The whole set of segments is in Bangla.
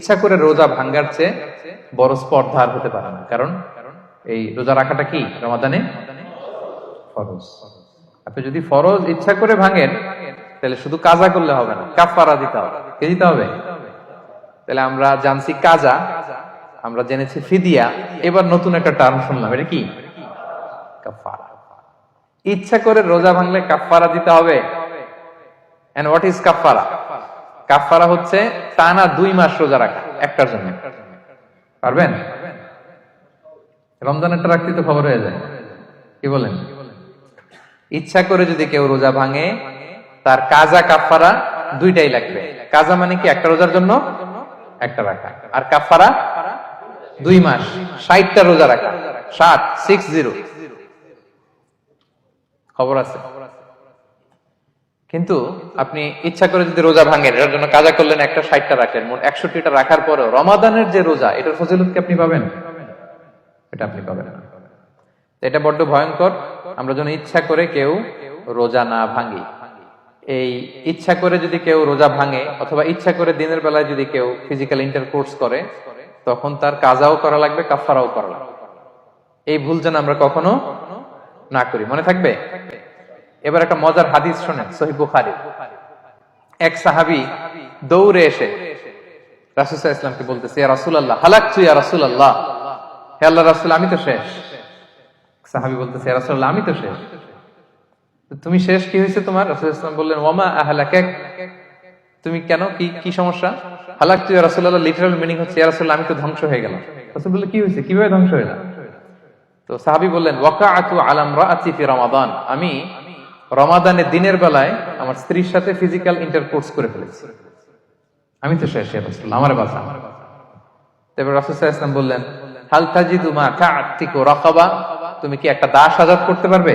ইচ্ছা করে রোজা ভাঙ্গার চেয়ে বড় স্পর্ধা আর হতে পারে না। কারণ এই রোজা রাখাটা কি? রমাদানে ফরজ। আপনি যদি ফরজ ইচ্ছা করে ভাঙেন, তাহলে শুধু কাজা করলে হবে না কাফারা দিতে হবে। কে দিতে হবে? তাহলে আমরা জানছি কাজা, আমরা জেনেছি ফিদিয়া, এবার নতুন একটা টার্ম শুনলাম, এটা কি? কাফারা ইচ্ছা করে রোজা ভাঙলে কাফারা দিতে হবে। এন্ড হোয়াট ইজ কাফারা কাফারা হচ্ছে টানা দুই মাস রোজা রাখা, একটার জন্য। পারবেন? রমজানেরটা রাখতে তো খবর হয়ে যায়। কি বলেন? ইচ্ছা করে যদি কেউ রোজা ভাঙে, তার কাজা কাফারা দুইটাই লাগবে। কাজা মানে কি? একটা রোজার জন্য, একটা রাখা। আর কাফারা দুই মাস, ষাটটা রোজা রাখা। ষাট সিক্স জিরো খবর আছে? কিন্তু আপনি ইচ্ছা করে যদি রোজা ভাঙেন, এটার জন্য কাজা করলেন, একটা ষাটটা রাখলেন, মোট একষট্টিটা রাখার পরেও রমাদানের যে রোজা, এটার ফজিলত কি আপনি পাবেন? এটা আপনি পাবেন এটা বড্ড ভয়ঙ্কর। আমরা যেন ইচ্ছা করে কেউ রোজা না ভাঙি। এই ইচ্ছা করে যদি কেউ রোজা ভাঙে, অথবা ইচ্ছা করে দিনের বেলায় যদি কেউ ফিজিক্যাল ইন্টারকোর্স করে, তখন তার কাজাও করা লাগবে কাফারাও করা লাগবে। এই ভুল যেন আমরা কখনো না করি। মনে থাকবে? এবার একটা মজার হাদিস শোনেন সহি বুখারি। এক সাহাবি দৌড়ে এসে রাসুসাহ ইসলামকে বলতেছে, ইয়া রাসূলুল্লাহ, হালাকতু ইয়া রাসূলুল্লাহ? হে আল্লাহ রাসূল, আমি তো শেষ। সাহাবি বলতেছে আমি তো শেষ। তুমি শেষ কি হয়েছে তোমার? রাসূল ইসলাম বললেন ওয়ামা আহলাকাক? তুমি কেন? কি কি সমস্যা? হালাকতু ইয়া রাসূলুল্লাহ লিটারাল মিনিং হচ্ছে আমি তো ধ্বংস হয়ে গেলাম। রাসূল কি হয়েছে? কীভাবে ধ্বংস হয়ে গেলাম তো সাহাবি বললেন, ওয়াকাআতু আলা ইমরাআতি ফি রমাদান। আমি রমাদানের দিনের বেলায় আমার স্ত্রীর সাথে ফিজিক্যাল ইন্টারকোর্স করে ফেলেছি। আমি তো শেষ আমার বাসা তারপর রাসূল ওয়াসাল্লাম বললেন, হাল তাজিদু মা কা'তিকু রাকাবা? তুমি কি একটা দাস আজাদ করতে পারবে?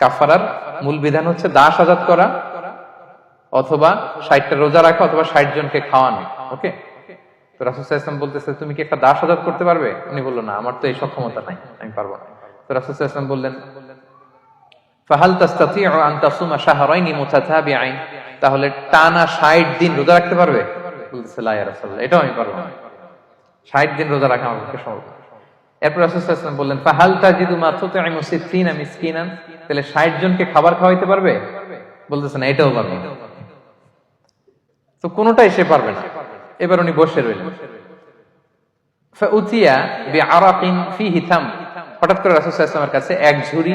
কাফারার মূল বিধান হচ্ছে দাস আজাদ করা অথবা 60টা রোজা রাখা অথবা 60 জনকে খাওয়ানো, ওকে? তো সাল্লাল্লাহু বলতেছে, তুমি কি একটা দাস আজাদ করতে পারবে? উনি বলল, না, আমার তো এই সক্ষমতা নাই, আমি পারব না। তো সাল্লাল্লাহু বললেন ফাহাল তাসুমা শাহরাইনি তাহলে টানা 60 দিন রোজা রাখতে পারবে? বলতেছে এটাও আমি পারব না। 60 দিন রোজা রাখা সম্ভব এরপর বললেন, ফাহাল তাহলে 60 জনকে খাবার খাওয়াইতে পারবে? বলতেছে, না, এটাও পারবে তো কোনোটাই সে পারবে না। এবার উনি বসে রইলেন। ফাউতিয়া বিআরাকিন ফিহি থাম। হঠাৎ করে রাসূল সাল্লাল্লাহু আলাইহি কাছে এক ঝুড়ি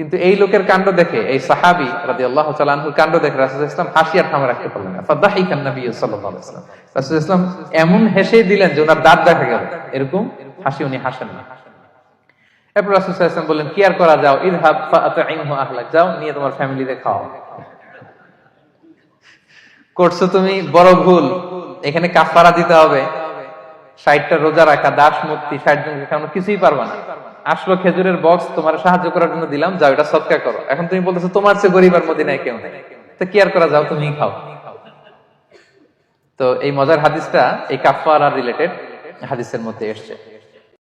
কিন্তু এই লোকের কাণ্ড দেখে, এই সাহাবি রাদিয়াল্লাহু তাআলা আনহুর কাণ্ড দেখে রাসূল ইসলাম হাসি আর থামা রাখতে পারলেন না ফাদাহিকান নবী সাল্লাল্লাহু আলাইহি ওয়াসাল্লাম ইসলাম এমন হেসেই দিলেন যে ওনার দাঁত দেখা গেল। এরকম হাসি উনি হাসেন না। এরপর রাসূল আলাইহি বললেন, কি আর করা যাও? ইযহাব ফাআতঈমহু আহলাক, যাও নিয়ে তোমার ফ্যামিলিতে খাও করছ তুমি? বড় ভুল। এখানে কাফারা দিতে হবে। ষাটটা রোজা রাখা, দাস মুক্তি, ষাট জনকে খাওয়ানো, কিছুই পারবা না। আসলো খেজুরের বক্স তোমার সাহায্য করার জন্য দিলাম, যাও, এটা সৎকার করো। এখন তুমি বলতেছো, তোমার চেয়ে গরিব আর মদিনায় কেউ নেই। তো কি আর করা যাও, তুমি খাও। তো এই মজার হাদিসটা, এই কাফার আর রিলেটেড হাদিসের মধ্যে এসছে।